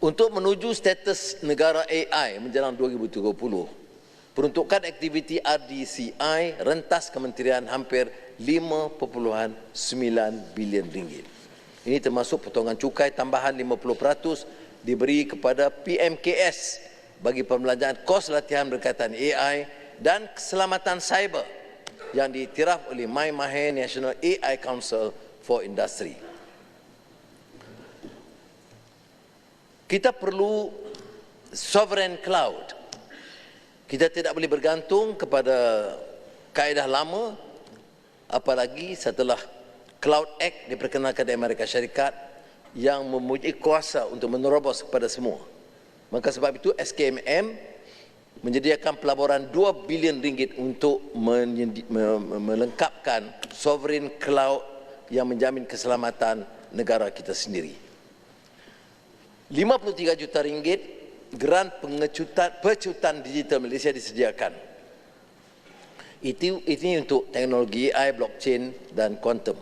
Untuk menuju status negara AI menjelang 2030, peruntukan aktiviti RDCI rentas kementerian hampir 5.9 bilion ringgit. Ini termasuk potongan cukai tambahan 50% diberi kepada PMKS bagi pembelanjaan kos latihan berkaitan AI dan keselamatan cyber yang diiktiraf oleh My Mahe National AI Council for Industry. Kita perlu sovereign cloud. Kita tidak boleh bergantung kepada kaedah lama apalagi setelah Cloud Act diperkenalkan di Amerika Syarikat yang mempunyai kuasa untuk menerobos kepada semua. Maka sebab itu SKMM menyediakan pelaburan 2 bilion ringgit untuk melengkapkan sovereign cloud yang menjamin keselamatan negara kita sendiri. 53 juta ringgit geran pengecutan pecutan digital Malaysia disediakan. Itu ini untuk teknologi AI, blockchain dan quantum.